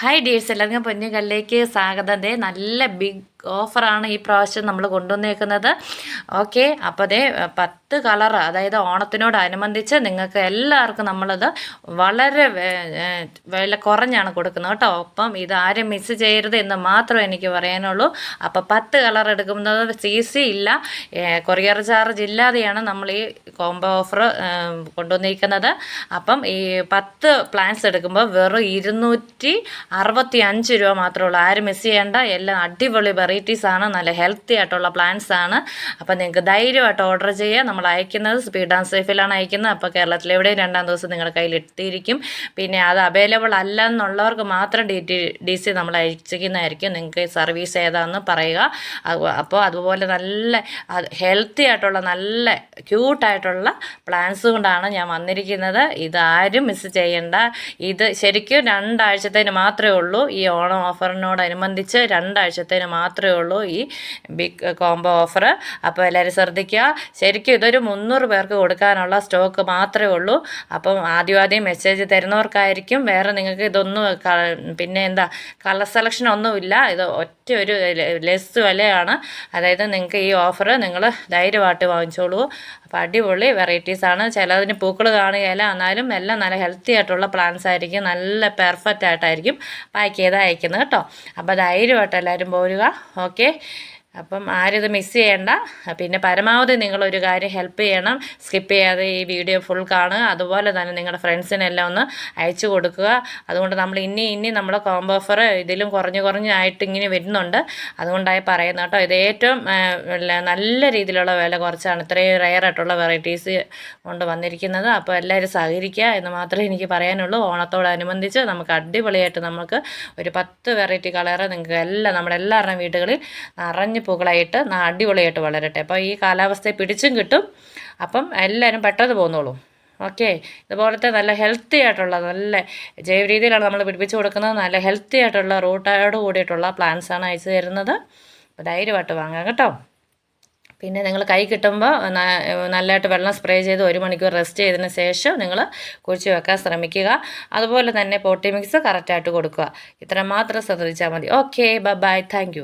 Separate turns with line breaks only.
Hi dears എല്ലാവർക്കും പൊന്നുകല്ലേക്ക് സ്വാഗതം. ദേ നല്ല ബിഗ് ഓഫറാണ് ഈ പ്രാവശ്യം നമ്മൾ കൊണ്ടുവന്നേക്കുന്നത്. ഓക്കെ അപ്പോൾ ദേ പത്ത് കളർ അതായത് ഓണത്തിനോടനുബന്ധിച്ച് നിങ്ങൾക്ക് എല്ലാവർക്കും നമ്മളത് വളരെ വില കുറഞ്ഞാണ് കൊടുക്കുന്നത് കേട്ടോ. അപ്പം ഇത് ആരും മിസ് ചെയ്യരുത് എന്ന് മാത്രമേ എനിക്ക് പറയാനുള്ളൂ. അപ്പോൾ പത്ത് കളർ എടുക്കുന്നത് സി സി ഇല്ല കൊറിയർ ചാർജ് ഇല്ലാതെയാണ് നമ്മൾ ഈ കോംബോ ഓഫർ കൊണ്ടുവന്നിരിക്കുന്നത്. അപ്പം ഈ പത്ത് പ്ലാൻസ് എടുക്കുമ്പോൾ വെറും ഇരുന്നൂറ്റി അറുപത്തി അഞ്ച് രൂപ മാത്രമേ ഉള്ളൂ. ആരും മിസ് ചെയ്യേണ്ട. എല്ലാം അടിപൊളി വെറൈറ്റീസ് ആണ് നല്ല ഹെൽത്തി ആയിട്ടുള്ള പ്ലാന്റ്സ് ആണ്. അപ്പോൾ നിങ്ങൾക്ക് ധൈര്യമായിട്ട് ഓർഡർ ചെയ്യുക നമ്മൾ അയക്കുന്നത് സ്പീഡ് ആൻഡ് സേഫിലാണ് അയക്കുന്നത്. അപ്പോൾ കേരളത്തിൽ എവിടെയും രണ്ടാം ദിവസം നിങ്ങളുടെ കയ്യിൽ എത്തിയിരിക്കും. പിന്നെ അത് അവൈലബിൾ അല്ല എന്നുള്ളവർക്ക് മാത്രം ഡി ടി ഡി സി നമ്മൾ അയച്ചിരിക്കുന്നതായിരിക്കും. നിങ്ങൾക്ക് സർവീസ് ഏതാണെന്ന് പറയുക. അപ്പോൾ അതുപോലെ നല്ല ഹെൽത്തി ആയിട്ടുള്ള നല്ല ക്യൂട്ടായിട്ടുള്ള പ്ലാൻസ് കൊണ്ടാണ് ഞാൻ വന്നിരിക്കുന്നത്. ഇതാരും മിസ് ചെയ്യേണ്ട. ഇത് ശരിക്കും രണ്ടാഴ്ചത്തേന് മാത്രമേ ഉള്ളൂ. ഈ ഓണം ഓഫറിനോടനുബന്ധിച്ച് രണ്ടാഴ്ചത്തേന് മാത്രമേ ഉള്ളൂ ഈ ബിഗ് കോംബോ ഓഫർ അപ്പോൾ എല്ലാവരും ശ്രദ്ധിക്കുക. ശരിക്കും ഇതൊരു മുന്നൂറ് പേർക്ക് കൊടുക്കാനുള്ള സ്റ്റോക്ക് മാത്രമേ ഉള്ളൂ. അപ്പം ആദ്യം ആദ്യം മെസ്സേജ് തരുന്നവർക്കായിരിക്കും. വേറെ നിങ്ങൾക്ക് ഇതൊന്നും പിന്നെ എന്താ കളർ സെലക്ഷൻ ഒന്നുമില്ല ഇത് ഒറ്റ ഒരു ലെസ് വിലയാണ്. അതായത് നിങ്ങൾക്ക് ഈ ഓഫർ നിങ്ങൾ ധൈര്യമായിട്ട് വാങ്ങിച്ചോളൂ. അപ്പോൾ അടിപൊളി വെറൈറ്റീസാണ് ചിലതിന് പൂക്കൾ കാണുകയില്ല എന്നാലും എല്ലാം നല്ല ഹെൽത്തി ആയിട്ടുള്ള പ്ലാന്റ്സ് ആയിരിക്കും. നല്ല പെർഫെക്റ്റ് ആയിട്ടായിരിക്കും പാക്ക് ചെയ്ത് അയക്കുന്നത് കേട്ടോ. അപ്പോൾ ധൈര്യമായിട്ട് എല്ലാവരും പോരുക. ഓക്കെ അപ്പം ആരും ഇത് മിസ് ചെയ്യേണ്ട. പിന്നെ പരമാവധി നിങ്ങളൊരു കാര്യം ഹെൽപ്പ് ചെയ്യണം. സ്കിപ്പ് ചെയ്യാതെ ഈ വീഡിയോ ഫുൾ കാണുക. അതുപോലെ തന്നെ നിങ്ങളുടെ ഫ്രണ്ട്സിനെല്ലാം ഒന്ന് അയച്ചു കൊടുക്കുക. അതുകൊണ്ട് നമ്മൾ ഇനി ഇനി നമ്മുടെ കോംബോ ഓഫർ ഇതിലും കുറഞ്ഞു കുറഞ്ഞായിട്ട് ഇങ്ങനെ വരുന്നുണ്ട്. അതുകൊണ്ടായി പറയുന്നത് കേട്ടോ. ഇത് ഏറ്റവും നല്ല രീതിയിലുള്ള വില കുറച്ചാണ്. ഇത്രയും റെയർ ആയിട്ടുള്ള വെറൈറ്റീസ് കൊണ്ട് വന്നിരിക്കുന്നത്. അപ്പോൾ എല്ലാവരും സഹകരിക്കുക എന്ന് മാത്രമേ എനിക്ക് പറയാനുള്ളൂ. ഓണത്തോടനുബന്ധിച്ച് നമുക്ക് അടിപൊളിയായിട്ട് നമുക്ക് ഒരു പത്ത് വെറൈറ്റി കളറ് നിങ്ങൾക്ക് എല്ലാം നമ്മുടെ എല്ലാവരുടെയും വീടുകളിൽ നിറഞ്ഞ് പൂക്കളായിട്ട് അടിപൊളിയായിട്ട് വളരട്ടെ. അപ്പോൾ ഈ കാലാവസ്ഥയെ പിടിച്ചും കിട്ടും. അപ്പം എല്ലാവരും പെട്ടെന്ന് പോന്നോളൂ. ഓക്കെ? ഇതുപോലത്തെ നല്ല ഹെൽത്തി ആയിട്ടുള്ള നല്ല ജൈവ രീതിയിലാണ് നമ്മൾ പിടിപ്പിച്ചു കൊടുക്കുന്നത്. നല്ല ഹെൽത്തി ആയിട്ടുള്ള റൂട്ടോട് കൂടിയിട്ടുള്ള പ്ലാന്റ്സാണ് അയച്ചു തരുന്നത്. അപ്പോൾ ധൈര്യമായിട്ട് വാങ്ങാം കേട്ടോ. പിന്നെ നിങ്ങൾ കൈ കിട്ടുമ്പോൾ നല്ലതായിട്ട് വെള്ളം സ്പ്രേ ചെയ്ത് ഒരു മണിക്കൂർ റെസ്റ്റ് ചെയ്തതിന് ശേഷം നിങ്ങൾ കുഴിച്ച് വെക്കാൻ ശ്രമിക്കുക. അതുപോലെ തന്നെ പോട്ടി മിക്സ് കറക്റ്റായിട്ട് കൊടുക്കുക. ഇത്രമാത്രം ശ്രദ്ധിച്ചാൽ മതി. Okay bye thank